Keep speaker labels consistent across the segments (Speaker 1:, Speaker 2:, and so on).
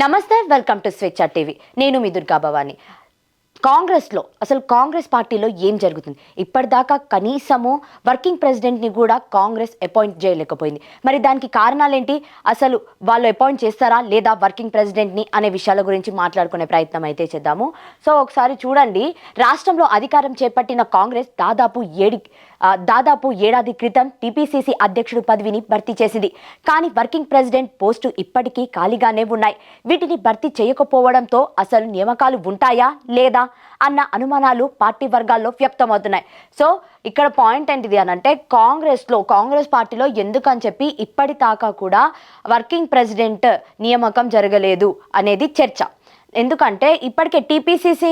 Speaker 1: నమస్తే welcome to స్వేచ్ఛ TV. నేను మీ దుర్గా భవాని. కాంగ్రెస్లో అసలు కాంగ్రెస్ పార్టీలో ఏం జరుగుతుంది? ఇప్పటిదాకా కనీసము వర్కింగ్ ప్రెసిడెంట్ని కూడా కాంగ్రెస్ అపాయింట్ చేయలేకపోయింది. మరి దానికి కారణాలేంటి? అసలు వాళ్ళు అపాయింట్ చేస్తారా లేదా వర్కింగ్ ప్రెసిడెంట్ని అనే విషయాల గురించి మాట్లాడుకునే ప్రయత్నం అయితే చేద్దాము. సో ఒకసారి చూడండి. రాష్ట్రంలో అధికారం చేపట్టిన కాంగ్రెస్ దాదాపు ఏడు దాదాపు ఏడాది క్రితం టీపీసీసీ అధ్యక్షుడు పదవిని భర్తీ చేసింది. కానీ వర్కింగ్ ప్రెసిడెంట్ పోస్టు ఇప్పటికీ ఖాళీగానే ఉన్నాయి. వీటిని భర్తీ చేయకపోవడంతో అసలు నియామకాలు ఉంటాయా లేదా అన్న అనుమానాలు పార్టీ వర్గాల్లో వ్యక్తమవుతున్నాయి. సో ఇక్కడ పాయింట్ ఏంటిది అని అంటే కాంగ్రెస్లో కాంగ్రెస్ పార్టీలో ఎందుకని చెప్పి ఇప్పటిదాకా కూడా వర్కింగ్ ప్రెసిడెంట్ నియామకం జరగలేదు అనేది చర్చ. ఎందుకంటే ఇప్పటికే టీపీసీసీ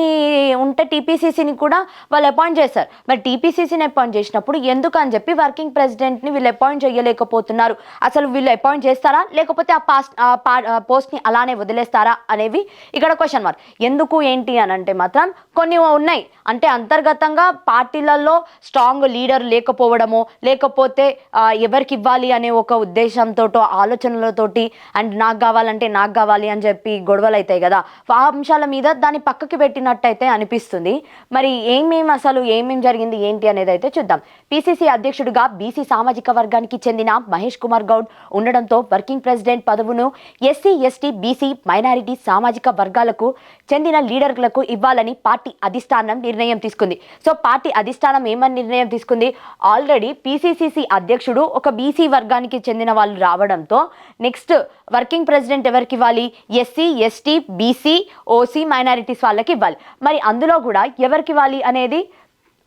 Speaker 1: ఉంటే టీపీసీసీని కూడా వాళ్ళు అపాయింట్ చేస్తారు మరి టీపీసీసీని అపాయింట్ చేసినప్పుడు ఎందుకు అని చెప్పి వర్కింగ్ ప్రెసిడెంట్ని వీళ్ళు అపాయింట్ చేయలేకపోతున్నారు? అసలు వీళ్ళు అపాయింట్ చేస్తారా? లేకపోతే ఆ పాస్ట్ పా- పోస్ట్ని అలానే వదిలేస్తారా? అనేవి ఇక్కడ క్వశ్చన్ మార్క్ ఎందుకు ఏంటి అని అంటే మాత్రం కొన్ని ఉన్నాయి. అంటే అంతర్గతంగా పార్టీలలో స్ట్రాంగ్ లీడర్ లేకపోవడము లేకపోతే ఎవరికి ఇవ్వాలి అనే ఒక ఉద్దేశంతో ఆలోచనలతోటి అండ్ నాకు కావాలంటే నాకు కావాలి అని చెప్పి గొడవలు అవుతాయి కదా. ఆ అంశాల మీద దాన్ని పక్కకి పెట్టినట్టయితే అనిపిస్తుంది. మరి ఏమేమి అసలు ఏమేమి జరిగింది ఏంటి అనేది అయితే చూద్దాం. పిసిసి అధ్యక్షుడిగా బీసీ సామాజిక వర్గానికి చెందిన మహేష్ కుమార్ గౌడ్ ఉండడంతో వర్కింగ్ ప్రెసిడెంట్ పదవును ఎస్సీ ఎస్టీ బీసీ మైనారిటీ సామాజిక వర్గాలకు చెందిన లీడర్లకు ఇవ్వాలని పార్టీ అధిష్టానం నిర్ణయం తీసుకుంది. సో పార్టీ అధిష్టానం ఏమని నిర్ణయం తీసుకుంది? ఆల్రెడీ పిసిసిసి అధ్యక్షుడు ఒక బీసీ వర్గానికి చెందిన వాళ్ళు రావడంతో నెక్స్ట్ వర్కింగ్ ప్రెసిడెంట్ ఎవరికి ఇవ్వాలి? SC ST BC OC minorities వాళ్ళకి ఇవ్వాలి. మరి అందులో కూడా ఎవరికి ఇవ్వాలి అనేది?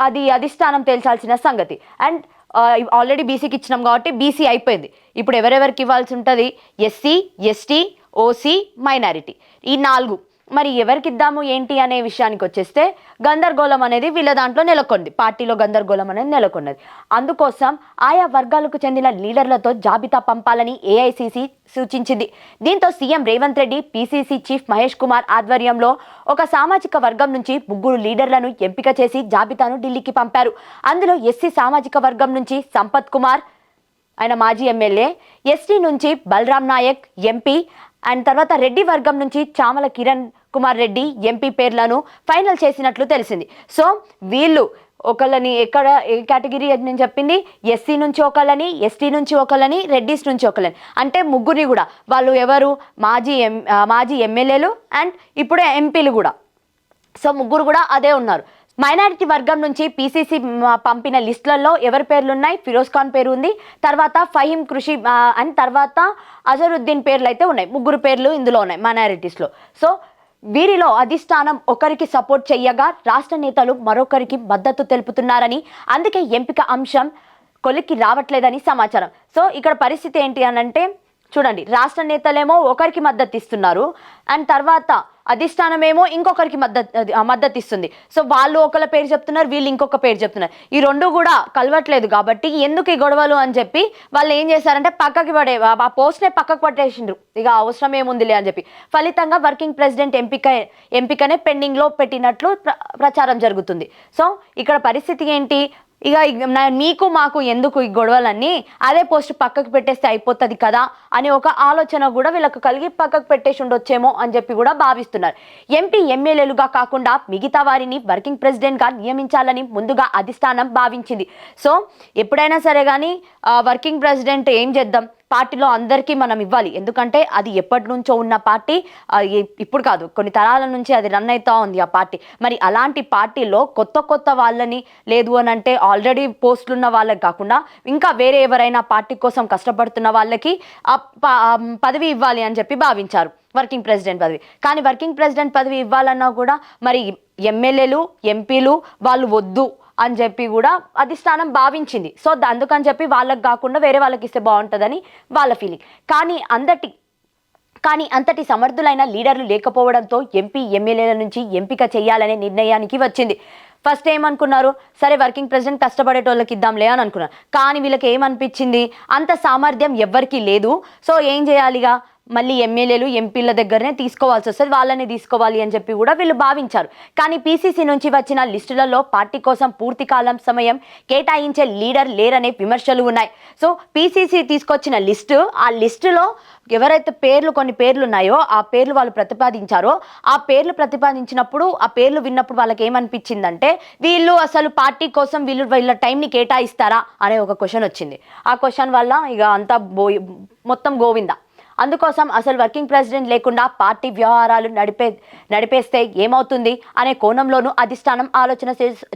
Speaker 1: అది అధిష్టానం తేల్చాల్సిన సంగతి. అండ్ ఆల్రెడీ బీసీకి ఇచ్చినాం కాబట్టి బీసీ అయిపోయింది. ఇప్పుడు ఎవరెవరికి ఇవ్వాల్సి ఉంటుంది? SC ST OC minority. ఈ నాలుగు. మరి ఎవరికిద్దాము ఏంటి అనే విషయానికి వచ్చేస్తే గందరగోళం అనేది వీళ్ళ దాంట్లో నెలకొంది. పార్టీలో గందరగోళం అనేది నెలకొన్నది. అందుకోసం ఆయా వర్గాలకు చెందిన లీడర్లతో జాబితా పంపాలని ఏఐసిసి సూచించింది. దీంతో CM Revanth Reddy PCC chief Mahesh Kumar ఆధ్వర్యంలో ఒక సామాజిక వర్గం నుంచి ముగ్గురు లీడర్లను ఎంపిక చేసి జాబితాను ఢిల్లీకి పంపారు. అందులో ఎస్సీ సామాజిక వర్గం నుంచి సంపత్ కుమార్ ఆయన మాజీ ఎమ్మెల్యే ఎస్టీ నుంచి బలరాం నాయక్ ఎంపీ అండ్ తర్వాత రెడ్డి వర్గం నుంచి చామల కిరణ్ కుమార్ రెడ్డి ఎంపీ పేర్లను ఫైనల్ చేసినట్లు తెలిసింది. సో వీళ్ళు ఒకళ్ళని ఎక్కడ ఏ కేటగిరీ అని నేను చెప్పింది? ఎస్సీ నుంచి ఒకళ్ళని ఎస్టీ నుంచి ఒకళ్ళని రెడ్డిస్ నుంచి ఒకళ్ళని. అంటే ముగ్గురిని కూడా. వాళ్ళు ఎవరు? మాజీ ఎం మాజీ ఎమ్మెల్యేలు అండ్ ఇప్పుడే ఎంపీలు కూడా. సో ముగ్గురు కూడా అదే ఉన్నారు. మైనారిటీ వర్గం నుంచి పీసీసీ పంపిన లిస్టులలో ఎవరి పేర్లు ఉన్నాయి ఫిరోజ్ ఖాన్ పేరు ఉంది. తర్వాత ఫహీం కృషి అని అండ్ తర్వాత అజరుద్దీన్ పేర్లు అయితే ఉన్నాయి. ముగ్గురు పేర్లు ఇందులో ఉన్నాయి మైనారిటీస్లో. సో వీరిలో అధిష్టానం ఒకరికి సపోర్ట్ చేయగా రాష్ట్ర నేతలు మరొకరికి మద్దతు తెలుపుతున్నారని అందుకే ఎంపిక అంశం కొలిక్కి రావట్లేదని సమాచారం. సో ఇక్కడ పరిస్థితి ఏంటి అని అంటే చూడండి రాష్ట్ర నేతలేమో ఒకరికి మద్దతు ఇస్తున్నారు. అండ్ తర్వాత అధిష్టానమేమో ఇంకొకరికి మద్దతు మద్దతు ఇస్తుంది సో వాళ్ళు ఒకళ్ళ పేరు చెప్తున్నారు వీళ్ళు ఇంకొక పేరు చెప్తున్నారు. ఈ రెండు కూడా కలవట్లేదు కాబట్టి ఎందుకు ఈ గొడవలు అని చెప్పి వాళ్ళు ఏం చేశారంటే పక్కకి పడే ఆ- ఆ పోస్ట్నే పక్కకు పట్టేసిండ్రు. ఇక అవసరం ఏముందిలే అని చెప్పి. ఫలితంగా వర్కింగ్ ప్రెసిడెంట్ ఎంపిక ఎంపికనే పెండింగ్లో పెట్టినట్లు ప్ర- ప్రచారం జరుగుతుంది. సో ఇక్కడ పరిస్థితి ఏంటి? ఇక నీకు మీకు మాకు ఎందుకు ఈ గొడవలన్నీ అదే పోస్ట్ పక్కకు పెట్టేస్తే అయిపోతుంది కదా అనే ఒక ఆలోచన కూడా వీళ్ళకు కలిగి పక్కకు పెట్టేసి ఉండొచ్చేమో అని చెప్పి కూడా భావిస్తున్నారు. ఎంపీ ఎమ్మెల్యేలుగా కాకుండా మిగతా వారిని వర్కింగ్ ప్రెసిడెంట్గా నియమించాలని ముందుగా అధిష్టానం భావించింది. సో ఎప్పుడైనా సరే కానీ వర్కింగ్ ప్రెసిడెంట్ ఏం చేద్దాం? పార్టీలో అందరికీ మనం ఇవ్వాలి. ఎందుకంటే అది ఎప్పటి నుంచో ఉన్న పార్టీ ఇప్పుడు కాదు కొన్ని తరాల నుంచి అది రన్ అవుతా ఉంది ఆ పార్టీ. మరి అలాంటి పార్టీలో కొత్త కొత్త వాళ్ళని లేదు అని అంటే ఆల్రెడీ పోస్టులు ఉన్న వాళ్ళకి కాకుండా ఇంకా వేరే ఎవరైనా పార్టీ కోసం కష్టపడుతున్న వాళ్ళకి ఆ పదవి ఇవ్వాలి అని చెప్పి భావించారు వర్కింగ్ ప్రెసిడెంట్ పదవి. కానీ వర్కింగ్ ప్రెసిడెంట్ పదవి ఇవ్వాలన్నా కూడా మరి ఎమ్మెల్యేలు ఎంపీలు వాళ్ళు వద్దు. అని చెప్పి కూడా అధిష్టానం భావించింది. సో అందుకని చెప్పి వాళ్ళకి కాకుండా వేరే వాళ్ళకి ఇస్తే బాగుంటుందని వాళ్ళ ఫీలింగ్ కానీ అందటి కానీ అంతటి సమర్థులైన లీడర్లు లేకపోవడంతో ఎంపీ ఎమ్మెల్యేల నుంచి ఎంపిక చేయాలనే నిర్ణయానికి వచ్చింది. ఫస్ట్ ఏమనుకున్నారు? సరే వర్కింగ్ ప్రెసిడెంట్ కష్టపడేటోళ్ళకి ఇద్దాంలే అని అనుకున్నారు. కానీ వీళ్ళకి ఏమనిపించింది? అంత సామర్థ్యం ఎవ్వరికీ లేదు. సో ఏం చేయాలిగా? మళ్ళీ ఎమ్మెల్యేలు ఎంపీల దగ్గరనే తీసుకోవాల్సి వస్తుంది వాళ్ళని తీసుకోవాలి అని చెప్పి కూడా వీళ్ళు భావించారు. కానీ పీసీసీ నుంచి వచ్చిన లిస్టులలో పార్టీ కోసం పూర్తి కాలం సమయం కేటాయించే లీడర్ లేరనే విమర్శలు ఉన్నాయి. సో పీసీసీ తీసుకొచ్చిన లిస్టు ఆ లిస్టులో ఎవరైతే పేర్లు కొన్ని పేర్లు ఉన్నాయో ఆ పేర్లు వాళ్ళు ప్రతిపాదించారో ఆ పేర్లు ప్రతిపాదించినప్పుడు ఆ పేర్లు విన్నప్పుడు వాళ్ళకి ఏమనిపించిందంటే వీళ్ళు అసలు పార్టీ కోసం వీళ్ళు వీళ్ళ టైంని కేటాయిస్తారా అనే ఒక క్వశ్చన్ వచ్చింది. ఆ క్వశ్చన్ వల్ల ఇక అంతా మొత్తం గోవిందా. అందుకోసం అసలు వర్కింగ్ ప్రెసిడెంట్ లేకుండా పార్టీ వ్యవహారాలు నడిపే నడిపేస్తే ఏమవుతుంది అనే కోణంలోనూ అధిష్టానం ఆలోచన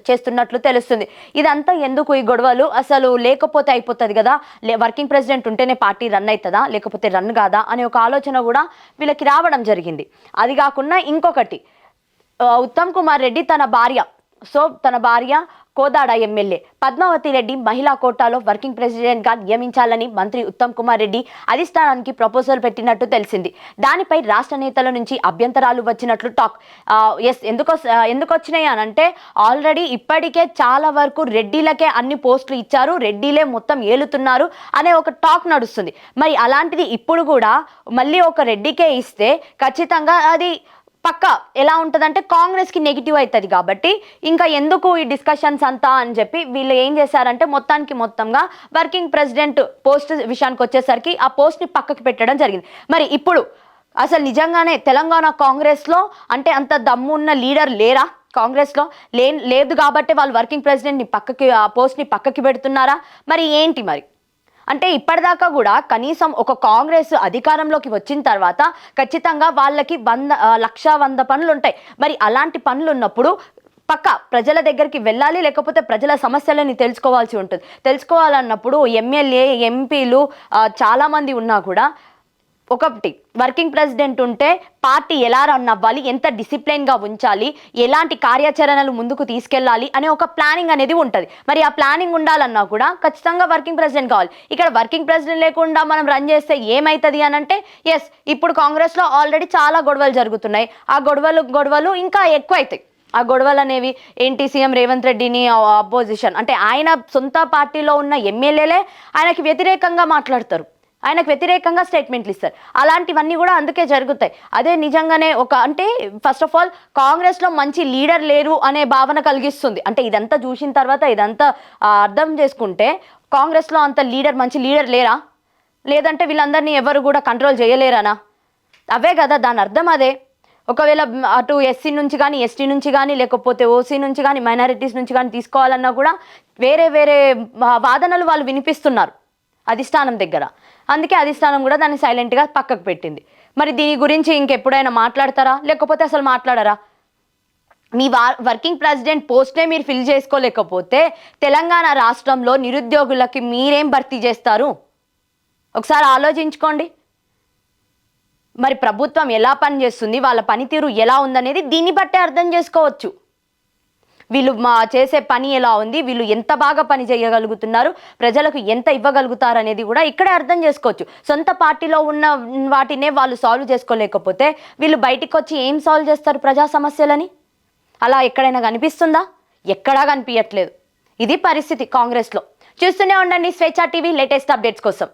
Speaker 1: చేస్తున్నట్లు తెలుస్తుంది. ఇదంతా ఎందుకు ఈ గొడవలు? అసలు లేకపోతే అయిపోతుంది కదా? లే వర్కింగ్ ప్రెసిడెంట్ ఉంటేనే పార్టీ రన్ అవుతుందా లేకపోతే రన్ కాదా? అనే ఒక ఆలోచన కూడా వీళ్ళకి రావడం జరిగింది. అది కాకుండా ఇంకొకటి ఉత్తమ్ కుమార్ రెడ్డి తన భార్య. సో తన భార్య కోదాడ ఎమ్మెల్యే. పద్మావతి రెడ్డి మహిళా కోటాలో వర్కింగ్ ప్రెసిడెంట్గా నియమించాలని మంత్రి ఉత్తమ్ కుమార్ రెడ్డి అధిష్టానానికి ప్రపోజల్ పెట్టినట్టు తెలిసింది. దానిపై రాష్ట్ర నేతల నుంచి అభ్యంతరాలు వచ్చినట్లు టాక్. ఎస్ ఎందుకు ఎందుకు వచ్చినాయి అని అంటే ఆల్రెడీ ఇప్పటికే చాలా వరకు రెడ్డిలకే అన్ని పోస్టులు ఇచ్చారు రెడ్డిలే మొత్తం ఏలుతున్నారు అనే ఒక టాక్ నడుస్తుంది. మరి అలాంటిది ఇప్పుడు కూడా మళ్ళీ ఒక రెడ్డికే ఇస్తే ఖచ్చితంగా అది పక్క ఎలా ఉంటుందంటే కాంగ్రెస్కి నెగిటివ్ అవుతుంది కాబట్టి ఇంకా ఎందుకు ఈ డిస్కషన్స్ అంతా అని చెప్పి వీళ్ళు ఏం చేశారంటే మొత్తానికి మొత్తంగా వర్కింగ్ ప్రెసిడెంట్ పోస్ట్ విషయానికి వచ్చేసరికి ఆ పోస్ట్ని పక్కకి పెట్టడం జరిగింది. మరి ఇప్పుడు అసలు నిజంగానే తెలంగాణ కాంగ్రెస్లో అంటే అంత దమ్ము ఉన్న లీడర్ లేరా కాంగ్రెస్లో? లే లేదు కాబట్టి వాళ్ళు వర్కింగ్ ప్రెసిడెంట్ని పక్కకి ఆ పోస్ట్ని పక్కకి పెడుతున్నారా? మరి ఏంటి మరి? అంటే ఇప్పటిదాకా కూడా కనీసం ఒక కాంగ్రెస్ అధికారంలోకి వచ్చిన తర్వాత ఖచ్చితంగా వాళ్ళకి వంద లక్ష వంద పనులు ఉంటాయి మరి అలాంటి పనులు ఉన్నప్పుడు పక్క ప్రజల దగ్గరికి వెళ్ళాలి లేకపోతే ప్రజల సమస్యలని తెలుసుకోవాల్సి ఉంటుంది. తెలుసుకోవాలన్నప్పుడు ఎమ్మెల్యే ఎంపీలు చాలామంది ఉన్నా కూడా ఒకటి వర్కింగ్ ప్రెసిడెంట్ ఉంటే పార్టీ ఎలా రన్ అవ్వాలి ఎంత డిసిప్లైన్గా ఉంచాలి ఎలాంటి కార్యాచరణలు ముందుకు తీసుకెళ్ళాలి అనే ఒక ప్లానింగ్ అనేది ఉంటుంది. మరి ఆ ప్లానింగ్ ఉండాలన్నా కూడా ఖచ్చితంగా వర్కింగ్ ప్రెసిడెంట్ కావాలి. ఇక్కడ వర్కింగ్ ప్రెసిడెంట్ లేకుండా మనం రన్ చేస్తే ఏమవుతుంది అని అంటే ఎస్ ఇప్పుడు కాంగ్రెస్లో ఆల్రెడీ చాలా గొడవలు జరుగుతున్నాయి. ఆ గొడవలు గొడవలు ఇంకా ఎక్కువ అవుతాయి ఆ గొడవలు అనేవి ఏంటి సీఎం రేవంత్ రెడ్డిని అపోజిషన్ అంటే ఆయన సొంత పార్టీలో ఉన్న ఎమ్మెల్యేలే ఆయనకి వ్యతిరేకంగా మాట్లాడతారు. ఆయనకు వ్యతిరేకంగా స్టేట్మెంట్లు ఇస్తారు. అలాంటివన్నీ కూడా అందుకే జరుగుతాయి. అదే నిజంగానే ఒక అంటే ఫస్ట్ ఆఫ్ ఆల్ కాంగ్రెస్లో మంచి లీడర్ లేరు అనే భావన కలిగిస్తుంది. అంటే ఇదంతా చూసిన తర్వాత ఇదంతా అర్థం చేసుకుంటే కాంగ్రెస్లో అంత లీడర్ మంచి లీడర్ లేరా? లేదంటే వీళ్ళందరినీ ఎవరు కూడా కంట్రోల్ చేయలేరానా? అవే కదా దాని అర్థం అదే. ఒకవేళ అటు ఎస్సీ నుంచి కానీ ఎస్టీ నుంచి కానీ లేకపోతే ఓసీ నుంచి కానీ మైనారిటీస్ నుంచి కానీ తీసుకోవాలన్నా కూడా వేరే వేరే వాదనలు వాళ్ళు వినిపిస్తున్నారు. అధిష్టానం దగ్గర. అందుకే అధిష్టానం కూడా దాన్ని సైలెంట్గా పక్కకు పెట్టింది. మరి దీని గురించి ఇంకెప్పుడైనా మాట్లాడతారా? లేకపోతే అసలు మాట్లాడరా? మీ వా వర్కింగ్ ప్రెసిడెంట్ పోస్ట్నే మీరు ఫిల్ చేసుకోలేకపోతే తెలంగాణ రాష్ట్రంలో నిరుద్యోగులకి మీరేం భర్తీ చేస్తారు? ఒకసారి ఆలోచించుకోండి. మరి ప్రభుత్వం ఎలా పనిచేస్తుంది? వాళ్ళ పనితీరు ఎలా ఉందనేది దీన్ని బట్టే అర్థం చేసుకోవచ్చు. వీళ్ళు మా చేసే పని ఎలా ఉంది? వీళ్ళు ఎంత బాగా పని చేయగలుగుతున్నారు? ప్రజలకు ఎంత ఇవ్వగలుగుతారు అనేది కూడా ఇక్కడే అర్థం చేసుకోవచ్చు. సొంత పార్టీలో ఉన్న వాటినే వాళ్ళు సాల్వ్ చేసుకోలేకపోతే వీళ్ళు బయటకు వచ్చి ఏం సాల్వ్ చేస్తారు ప్రజా సమస్యలని? అలా ఎక్కడైనా కనిపిస్తుందా? ఎక్కడా కనిపించట్లేదు ఇది పరిస్థితి కాంగ్రెస్లో. చూస్తూనే ఉండండి స్వేచ్ఛ టీవీ లేటెస్ట్ అప్డేట్స్ కోసం.